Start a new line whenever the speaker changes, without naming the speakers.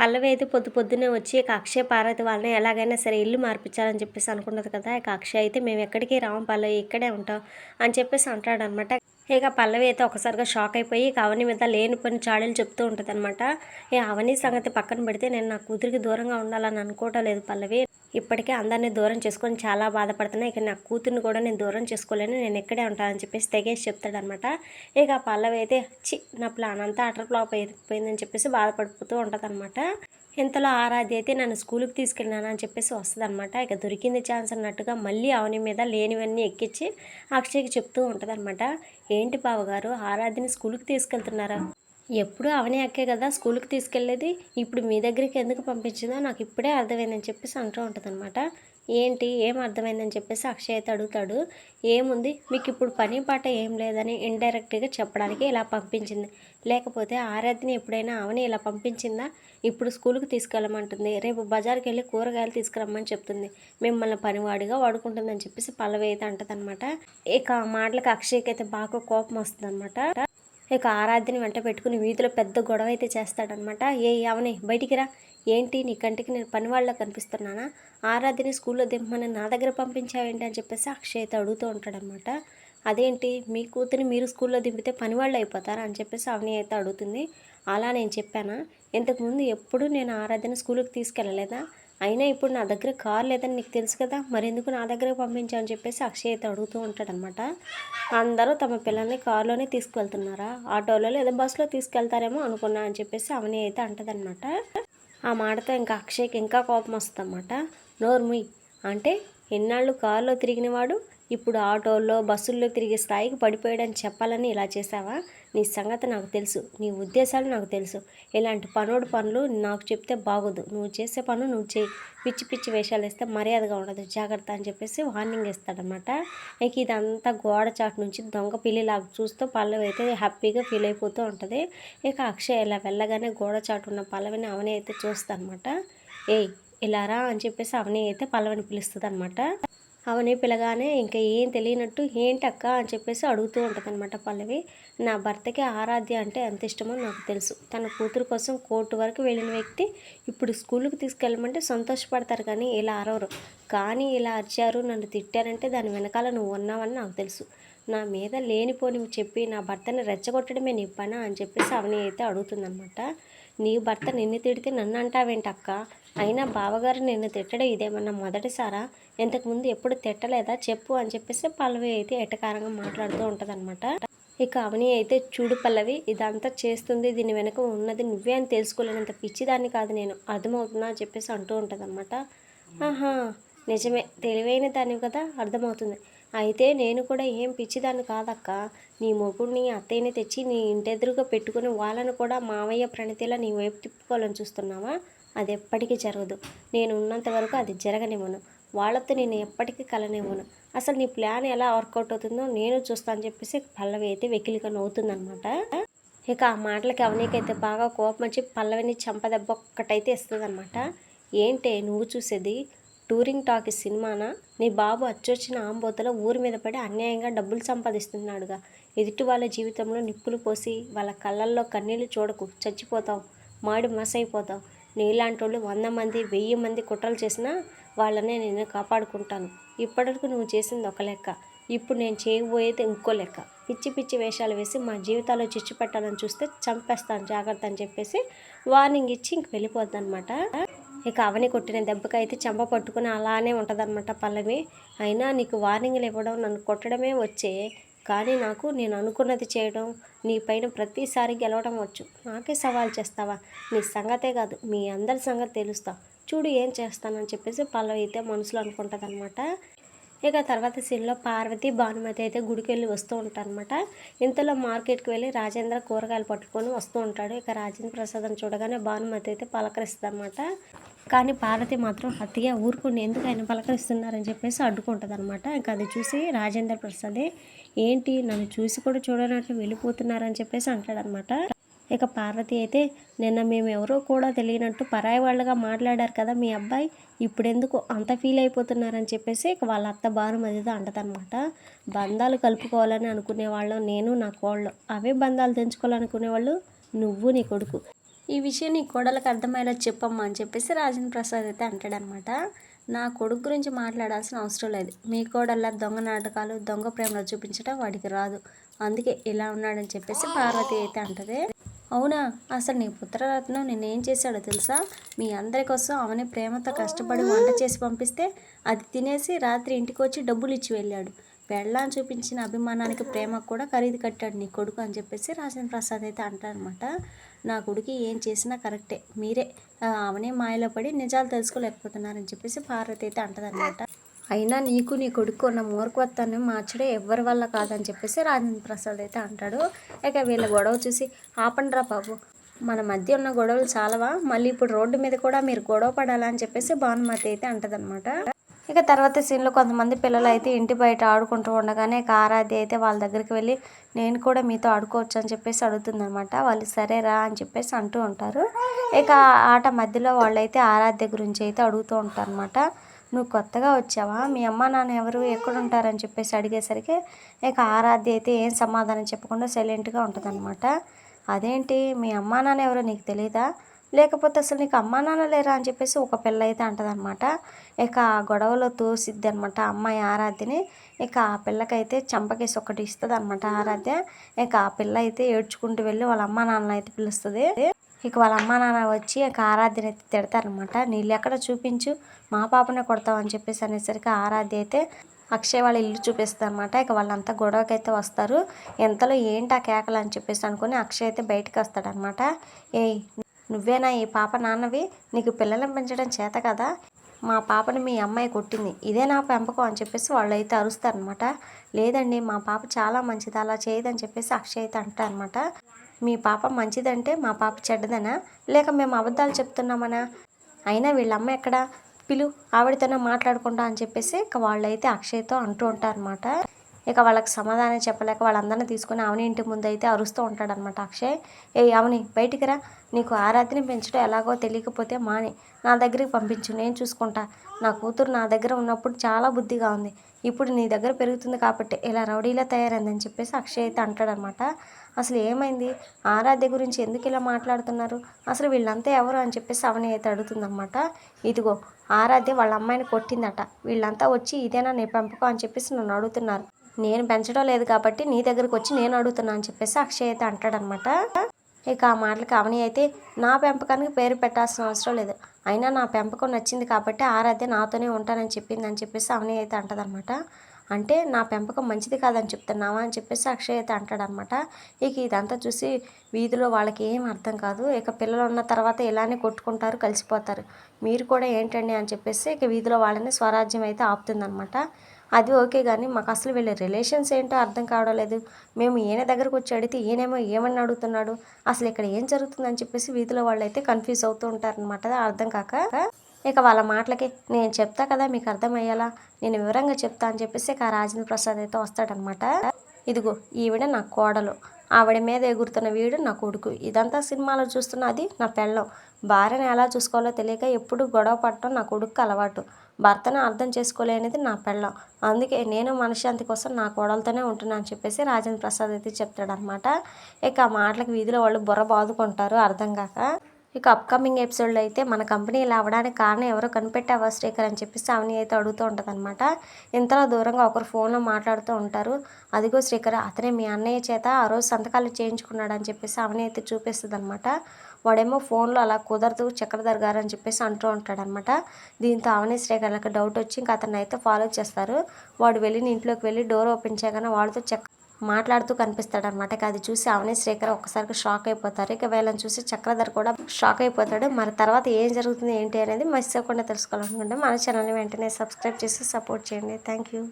పల్లవి అయితే పొద్దు పొద్దునే వచ్చి ఇక అక్షయ పార్వతి వాళ్ళని ఎలాగైనా సరే ఇల్లు మార్పించాలని చెప్పేసి అనుకున్నది కదా ఇక అక్షయ్ అయితే మేము ఎక్కడికి రాము పల్లవి ఇక్కడే ఉంటాం అని చెప్పేసి అంటాడనమాట ఇక పల్లవి అయితే ఒకసారిగా షాక్ అయిపోయి ఇక అవని మీద లేని పని చాడీలు చెప్తూ ఉంటుంది అనమాట ఈ అవని సంగతి పక్కన పెడితే నేను నా కూతురికి దూరంగా ఉండాలని అనుకోవటం లేదు పల్లవి. ఇప్పటికే అందరినీ దూరం చేసుకొని చాలా బాధపడుతున్నా. ఇక నా కూతుర్ని కూడా నేను దూరం చేసుకోలేను. నేను ఇక్కడే ఉంటానని చెప్పేసి తెగేసి చెప్తాడనమాట ఇక పల్లవి అయితే చి నా ప్లాన్ అంతా అటర్ ఫ్లాప్ అయిపోయిందని చెప్పేసి బాధపడిపోతూ ఉంటుంది ఇంతలో ఆరాధి అయితే నన్ను స్కూల్కి తీసుకెళ్ళినాను అని చెప్పేసి వస్తుంది ఇక దొరికింది ఛాన్స్ అన్నట్టుగా మళ్ళీ అవని మీద లేనివన్నీ ఎక్కించి అక్షయ్కి చెప్తూ ఉంటుందన్నమాట. ఏంటి బావగారు ఆరాధిని స్కూల్కి తీసుకెళ్తున్నారా? ఎప్పుడు అవని అక్కే కదా స్కూల్కి తీసుకెళ్ళేది. ఇప్పుడు మీ దగ్గరికి ఎందుకు పంపించిందో నాకు ఇప్పుడే అర్థమైందని చెప్పేసి అంటూ ఉంటుందన్నమాట. ఏంటి? ఏం అర్థమైందని చెప్పేసి అక్షయ్ అయితే అడుగుతాడు. ఏముంది? మీకు ఇప్పుడు పని పాట ఏం లేదని ఇండైరెక్ట్గా చెప్పడానికి ఇలా పంపించింది. లేకపోతే ఆరాధ్యని ఎప్పుడైనా అవని ఇలా పంపించిందా? ఇప్పుడు స్కూల్కి తీసుకెళ్ళమంటుంది. రేపు బజార్కి వెళ్ళి కూరగాయలు తీసుకురమ్మని చెప్తుంది. మిమ్మల్ని పనివాడిగా వాడుకుంటుందని చెప్పేసి పల్లవి అయితే అంటదనమాట ఇక ఆ మాటలకు అక్షయ్కి అయితే బాగా కోపం వస్తుందన్నమాట. ఇక ఆరాధ్యని వెంట పెట్టుకుని వీధిలో పెద్ద గొడవ అయితే చేస్తాడనమాట ఏ అవని బయటికి రా. ఏంటి నీ కంటికి నేను పనివాళ్ళ కనిపిస్తున్నానా? ఆరాధ్యని స్కూల్లో దింపమని నా దగ్గర పంపించావేంటి అని చెప్పేసి అక్షయ్ అయితే అడుగుతూ ఉంటాడనమాట అదేంటి? మీ కూతురిని మీరు స్కూల్లో దింపితే పనివాళ్ళు అయిపోతారా అని చెప్పేసి అవని అయితే అడుగుతుంది. అలా నేను చెప్పానా? ఇంతకుముందు ఎప్పుడు నేను ఆరాధ్యని స్కూల్కి తీసుకెళ్ళలేదా? అయినా ఇప్పుడు నా దగ్గర కార్ లేదని నీకు తెలుసు కదా మరెందుకు నా దగ్గర పంపించావు అని చెప్పేసి అక్షయ్ అయితే అడుగుతూ ఉంటాడనమాట అందరూ తమ పిల్లల్ని కారులోనే తీసుకువెళ్తున్నారా? ఆటోలో లేదా బస్సులో తీసుకెళ్తారేమో అనుకున్నా అని చెప్పేసి అవని అయితే అంటదనమాట ఆ మాటతో ఇంకా అక్షయ్కి ఇంకా కోపం వస్తుందన్నమాట నోర్ముయ్ అంటే ఎన్నాళ్ళు కారులో తిరిగినవాడు ఇప్పుడు ఆటోల్లో బస్సుల్లో తిరిగే స్థాయికి పడిపోయాడని చెప్పాలని ఇలా చేసావా నీ సంగతి నాకు తెలుసు. నీ ఉద్దేశాలు నాకు తెలుసు. ఇలాంటి పనుడు పనులు నాకు చెప్తే బాగోదు. నువ్వు చేసే పను నువ్వు చేయి. పిచ్చి పిచ్చి వేషాలు వేస్తే మర్యాదగా ఉండదు. జాగ్రత్త అని చెప్పేసి వార్నింగ్ ఇస్తాడనమాట ఇక ఇదంతా గోడ చాటు నుంచి దొంగ పిల్లిలాగా చూస్తూ పల్లవి అయితే హ్యాపీగా ఫీల్ అయిపోతూ ఉంటుంది. ఇక అక్షయ్ ఇలా వెళ్ళగానే గోడ చాటు ఉన్న పల్లవిని అవనే అయితే చూస్తానమాట ఏయ్ ఇలా రా అని చెప్పేసి అవని అయితే పల్లవిని పిలుస్తుంది అనమాట అవని పిలగానే ఇంకా ఏం తెలియనట్టు ఏంటక్క అని చెప్పేసి అడుగుతూ ఉంటుంది అనమాట పల్లవి. నా భర్తకి ఆరాధ్య అంటే ఎంత ఇష్టమో నాకు తెలుసు. తన కూతురు కోసం కోర్టు వరకు వెళ్ళిన వ్యక్తి ఇప్పుడు స్కూల్కి తీసుకెళ్ళమంటే సంతోషపడతారు కానీ ఇలా అరవరు. కానీ ఇలా అరిచారు నన్ను తిట్టారంటే దాని వెనకాల నువ్వు ఉన్నావని నాకు తెలుసు. నా మీద లేనిపోని చెప్పి నా భర్తని రెచ్చగొట్టడమే నీ పని అని చెప్పేసి అవని అయితే అడుగుతుందన్నమాట. నీ భర్త నిన్ను తిడితే నన్ను అంటావేంటక్క? అయినా బావగారు నిన్ను తిట్టడం ఇదేమన్నా మొదటిసారా? ఇంతకుముందు ఎప్పుడు తిట్టలేదా? చెప్పు అని చెప్పేసి పల్లవి అయితే ఎటకారంగా మాట్లాడుతూ ఉంటుందన్నమాట. ఇక అవని అయితే చూడు పల్లవి ఇదంతా చేస్తుంది దీని వెనుక ఉన్నది నువ్వే అని తెలుసుకోలేనంత పిచ్చిదాన్ని కాదు నేను. అర్థమవుతున్నా అని చెప్పేసి అంటూ ఉంటుందన్నమాట. ఆహా నిజమే. తెలివైన దాన్ని కదా అర్థమవుతుంది. అయితే నేను కూడా ఏం పిచ్చిదాన్ని కాదక్క? నీ మొగుడిని అత్తయ్యని తెచ్చి నీ ఇంటెదురుగా పెట్టుకుని వాళ్ళను కూడా మావయ్య ప్రణితిలా నీ వైపు తిప్పుకోవాలని చూస్తున్నావా? అది ఎప్పటికీ జరగదు. నేను ఉన్నంత వరకు అది జరగనివ్వను. వాళ్ళతో నేను ఎప్పటికీ కలనివ్వను. అసలు నీ ప్లాన్ ఎలా వర్కౌట్ అవుతుందో నేను చూస్తాను చెప్పేసి పల్లవి అయితే వెకిలిగా నవ్వుతుందనమాట ఇక ఆ మాటలకి అవనీకైతే బాగా కోపం వచ్చి పల్లవిని చంపదెబ్బ ఒక్కటైతే ఇస్తుందన్నమాట. ఏంటే నువ్వు చూసేది? టూరింగ్ టాకీ సినిమానా? నీ బాబు అచ్చొచ్చిన ఆంబోతలో ఊరి మీద పడి అన్యాయంగా డబ్బులు సంపాదిస్తున్నాడుగా. ఎదుటి వాళ్ళ జీవితంలో నిప్పులు పోసి వాళ్ళ కళ్ళల్లో కన్నీళ్ళు చూడకు. చచ్చిపోతావు మాడి మసైపోతావు నీలాంటి వాళ్ళు వంద మంది వెయ్యి మంది కుట్రలు చేసినా వాళ్ళనే నేను కాపాడుకుంటాను. ఇప్పటివరకు నువ్వు చేసింది ఒక లెక్క. ఇప్పుడు నేను చేయబోయేది ఇంకో లెక్క. పిచ్చి పిచ్చి వేషాలు వేసి మా జీవితాల్లో చిచ్చు పెట్టాలని చూస్తే చంపేస్తాను జాగ్రత్త అని చెప్పేసి వార్నింగ్ ఇచ్చి ఇంక వెళ్ళిపోద్ది అనమాట ఇక అవని కొట్టిన దెబ్బకి అయితే చెంప పట్టుకుని అలానే ఉంటుందన్నమాట పల్లవి. అయినా నీకు వార్నింగ్లు ఇవ్వడం నన్ను కొట్టడమే వచ్చే కానీ నాకు నేను అనుకున్నది చేయడం నీ పైన ప్రతిసారి గెలవడం వచ్చు. నాకే సవాల్ చేస్తావా? నీ సంగతే కాదు మీ అందరి సంగతి తెలుస్తా. చూడు ఏం చేస్తానని చెప్పేసి పల్లవి అయితే మనసులో అనుకుంటుంది అనమాట ఇక తర్వాత సీన్లో పార్వతి భానుమతి అయితే గుడికి వెళ్ళి వస్తూ ఉంటారనమాట ఇంతలో మార్కెట్కి వెళ్ళి రాజేంద్ర కూరగాయలు పట్టుకొని వస్తూ ఉంటాడు. ఇక రాజేంద్ర ప్రసాదం చూడగానే భానుమతి అయితే పలకరిస్తుంది అనమాట కానీ పార్వతి మాత్రం అతిగా ఊరుకుని ఎందుకు ఆయన పలకరిస్తున్నారని చెప్పేసి అడ్డుకుంటుంది అనమాట ఇంకా అది చూసి రాజేంద్ర ప్రసాదే ఏంటి నన్ను చూసి కూడా చూడనట్లు వెళ్ళిపోతున్నారని చెప్పేసి అంటాడనమాట ఇక పార్వతి అయితే నిన్న మేము ఎవరో కూడా తెలియనట్టు పరాయి వాళ్ళగా మాట్లాడారు కదా మీ అబ్బాయి ఇప్పుడెందుకు అంత ఫీల్ అయిపోతున్నారని చెప్పేసి ఇక వాళ్ళ అత్త భారం అదిదో అంటదనమాట బంధాలు కలుపుకోవాలని అనుకునే వాళ్ళం నేను నా కోళ్ళు. అవే బంధాలు తెంచుకోవాలనుకునే వాళ్ళు నువ్వు నీ కొడుకు.
ఈ విషయం నీ కోడలకు అర్థమయ్యేలా చెప్పమ్మా అని చెప్పేసి రాజేంద్ర ప్రసాద్ అయితే అంటాడనమాట నా కొడుకు గురించి మాట్లాడాల్సిన అవసరం లేదు. మీ కోడల్లా దొంగ నాటకాలు దొంగ ప్రేమలో చూపించడం వాడికి రాదు. అందుకే ఇలా ఉన్నాడని చెప్పేసి పార్వతి అయితే అంటది. అవునా? అసలు నీ పుత్రరత్నం నేనేం చేశాడో తెలుసా? మీ అందరి కోసం అవని ప్రేమతో కష్టపడి వంట చేసి పంపిస్తే అది తినేసి రాత్రి ఇంటికి వచ్చి డబ్బులు ఇచ్చి వెళ్ళాడు. పెళ్ళాన్ని చూపించిన అభిమానానికి ప్రేమకు కూడా ఖరీదు కట్టాడు నీ కొడుకు అని చెప్పేసి రాజేంద్ర ప్రసాద్ అయితే అంటారనమాట నా కొడుకు ఏం చేసినా కరెక్టే. మీరే. అవనే మాయలో పడి నిజాలు తెలుసుకోలేకపోతున్నారని చెప్పేసి పార్వతి అయితే అంటదనమాట అయినా నీకు నీ కొడుకు ఉన్న మూర్ఖత్వాన్ని మార్చడం ఎవరి వల్ల కాదని చెప్పేసి రాజేంద్ర ప్రసాద్ అయితే అంటాడు. ఇక వీళ్ళ గొడవ చూసి ఆపండ్రా బాబు మన మధ్య ఉన్న గొడవలు చాలావా? మళ్ళీ ఇప్పుడు రోడ్డు మీద కూడా మీరు గొడవ పడాలని చెప్పేసి భానుమతి అయితే అంటదనమాట ఇక తర్వాత సీన్లో కొంతమంది పిల్లలు అయితే ఇంటి బయట ఆడుకుంటూ ఉండగానే ఇక ఆరాధ్య అయితే వాళ్ళ దగ్గరికి వెళ్ళి నేను కూడా మీతో ఆడుకోవచ్చు అని చెప్పేసి అడుగుతుందనమాట వాళ్ళు సరేరా అని చెప్పేసి అంటూ ఉంటారు. ఇక ఆట మధ్యలో వాళ్ళైతే ఆరాధ్య గురించి అయితే అడుగుతూ ఉంటారు అనమాట నువ్వు కొత్తగా వచ్చావా? మీ అమ్మ నాన్న ఎవరు? ఎక్కడ ఉంటారని చెప్పేసి అడిగేసరికి ఇక ఆరాధ్య అయితే ఏం సమాధానం చెప్పకుండా సైలెంట్గా ఉంటుందన్నమాట. అదేంటి? మీ అమ్మా నాన్న ఎవరో నీకు తెలియదా లేకపోతే అసలు నీకు అమ్మా నాన్న లేరా? అని చెప్పేసి ఒక పిల్ల అయితే అంటదనమాట ఇక ఆ గొడవలో తోసిద్ది అనమాట అమ్మాయి ఆరాధ్యని. ఇక ఆ పిల్లకైతే చంపకేసి ఒకటి ఇస్తుంది అనమాట ఆరాధ్య. ఇక ఆ పిల్ల అయితే ఏడ్చుకుంటూ వెళ్ళి వాళ్ళ అమ్మా నాన్న అయితే పిలుస్తుంది. ఇక వాళ్ళ అమ్మ నాన్న వచ్చి ఇక ఆరాధ్యని అయితే తిడతారనమాట నీళ్ళు ఎక్కడ చూపించు? మా పాపనే కొడతావు అని చెప్పేసి అనేసరికి ఆరాధ్య అయితే అక్షయ్ వాళ్ళ ఇల్లు చూపిస్తుంది అనమాట ఇక వాళ్ళంతా గొడవకి అయితే వస్తారు. ఎంతలో ఏంటి ఆ కేకలు? అని చెప్పేసి అనుకుని అక్షయ్ అయితే బయటకు వస్తాడనమాట ఏ నువ్వేనా ఈ పాప నాన్నవి? నీకు పిల్లలను పెంచడం చేత కదా? మా పాపని మీ అమ్మాయి కొట్టింది. ఇదే నా పెంపకం అని చెప్పేసి వాళ్ళు అయితే అరుస్తారనమాట లేదండి మా పాప చాలా మంచిది. అలా చేయదని చెప్పేసి అక్షయ్ అయితే అంటారనమాట మీ పాప మంచిదంటే మా పాప చెడ్డదనా? లేక మేము అబద్ధాలు చెప్తున్నామనా? అయినా వీళ్ళ అమ్మ ఎక్కడ? పిలు ఆవిడతోనే మాట్లాడుకుంటా అని చెప్పేసి ఇక వాళ్ళైతే అక్షయ్తో అంటూ ఉంటారనమాట ఇక వాళ్ళకి సమాధానం చెప్పలేక వాళ్ళందరినీ తీసుకుని అవని ఇంటి ముందు అయితే అరుస్తూ ఉంటాడనమాట అక్షయ్. ఏ అవని బయటికి రా. నీకు ఆరాధ్యని పెంచడం ఎలాగో తెలియకపోతే మాని. నా దగ్గరికి పంపించు నేను చూసుకుంటా. నా కూతురు నా దగ్గర ఉన్నప్పుడు చాలా బుద్ధిగా ఉంది. ఇప్పుడు నీ దగ్గర పెరుగుతుంది కాబట్టి ఇలా రౌడీలా తయారైందని చెప్పేసి అక్షయ్ అయితే అంటాడనమాట. అసలు ఏమైంది? ఆరాధ్య గురించి ఎందుకు ఇలా మాట్లాడుతున్నారు? అసలు వీళ్ళంతా ఎవరు అని చెప్పేసి అవని అయితే అడుగుతుందన్నమాట ఇదిగో ఆరాధ్య వాళ్ళ అమ్మాయిని కొట్టిందట. వీళ్ళంతా వచ్చి ఇదేనా నీ పెంపకం అని చెప్పేసి నన్ను అడుగుతున్నారు. నేను పెంచడం లేదు కాబట్టి నీ దగ్గరకు వచ్చి నేను అడుగుతున్నా అని చెప్పేసి అక్షయ్ అయితే అంటాడనమాట. ఇక ఆ మాటలకి అవని అయితే నా పెంపకానికి పేరు పెట్టాల్సిన అవసరం లేదు. అయినా నా పెంపకం నచ్చింది కాబట్టి ఆరాధ్య నాతోనే ఉంటానని చెప్పింది అని చెప్పేసి అవని అయితే అంటదనమాట అంటే నా పెంపకం మంచిది కాదని చెప్తున్నావా అని చెప్పేసి అక్షయ్ అయితే అంటాడనమాట ఇక ఇదంతా చూసి వీధిలో వాళ్ళకి ఏం అర్థం కాదు. ఇక పిల్లలు ఉన్న తర్వాత ఇలానే కొట్టుకుంటారు కలిసిపోతారు. మీరు కూడా ఏంటండి అని చెప్పేసి ఇక వీధిలో వాళ్ళని స్వరాజ్యం అయితే ఆపుతుందనమాట అది ఓకే కానీ మాకు అసలు వీళ్ళ రిలేషన్స్ ఏంటో అర్థం కావడం లేదు. మేము ఈయన దగ్గరకు వచ్చి అడిగితే ఈయనేమో ఏమని అడుగుతున్నాడు? అసలు ఇక్కడ ఏం జరుగుతుందని చెప్పేసి వీధిలో వాళ్ళు అయితే కన్ఫ్యూజ్ అవుతూ ఉంటారనమాట అర్థం కాక ఇక వాళ్ళ మాటలకి నేను చెప్తా కదా మీకు అర్థమయ్యేలా నేను వివరంగా చెప్తా అని చెప్పేసి ఇక రాజేంద్ర ప్రసాద్ అయితే వస్తాడనమాట ఇదిగో ఈవిడ నా కోడలు. ఆవిడ మీద ఎగురుతున్న వీడు నా కొడుకు. ఇదంతా సినిమాలో చూస్తున్న అది నా పెళ్ళం. భార్యను ఎలా చూసుకోవాలో తెలియక ఎప్పుడు గొడవ పడటం నా కొడుకు అలవాటు. భర్తను అర్థం చేసుకోలేనిది నా పెళ్ళం. అందుకే నేను మనశ్శాంతి కోసం నా కోడలతోనే ఉంటున్నాను అని చెప్పేసి రాజేంద్ర ప్రసాద్ అయితే చెప్తాడనమాట ఇక ఆ మాటలకు వీధిలో వాళ్ళు బుర్ర బాదుకుంటారు అర్థం కాక. ఇక అప్కమింగ్ ఎపిసోడ్లో అయితే మన కంపెనీ ఇలా అవ్వడానికి కారణం ఎవరో కనిపెట్టావా శ్రీకర్ అని చెప్పేసి అవని అయితే అడుగుతూ ఉంటుంది అనమాట ఇంతలో దూరంగా ఒకరు ఫోన్లో మాట్లాడుతూ ఉంటారు. అదిగో శ్రీకర్ అతనే మీ అన్నయ్య చేత ఆ రోజు సంతకాలు చేయించుకున్నాడు అని చెప్పేసి అవని అయితే చూపిస్తుంది అనమాట వాడేమో ఫోన్లో అలా కుదరదు చక్రధర్ గారు అని చెప్పేసి అంటూ ఉంటాడనమాట దీంతో అవని శ్రీకర్లకు డౌట్ వచ్చి ఇంకా అతన్ని అయితే ఫాలో చేస్తారు. వాడు వెళ్ళిన ఇంట్లోకి వెళ్ళి డోర్ ఓపెన్ చేయగానే వాడితో చక్ర మాట్లాడుతూ కనిపిస్తాడనమాట ఇక అది చూసి అవని శ్రీకర్ ఒక్కసారిగా షాక్ అయిపోతారు. ఇక వీళ్ళని చూసి చక్రధర్ కూడా షాక్ అయిపోతాడు. మరి తర్వాత ఏం జరుగుతుంది ఏంటి అనేది మర్చిపోకుండా తెలుసుకోవాలనుకుంటే మన ఛానల్ని వెంటనే సబ్స్క్రైబ్ చేసి సపోర్ట్ చేయండి. Thank you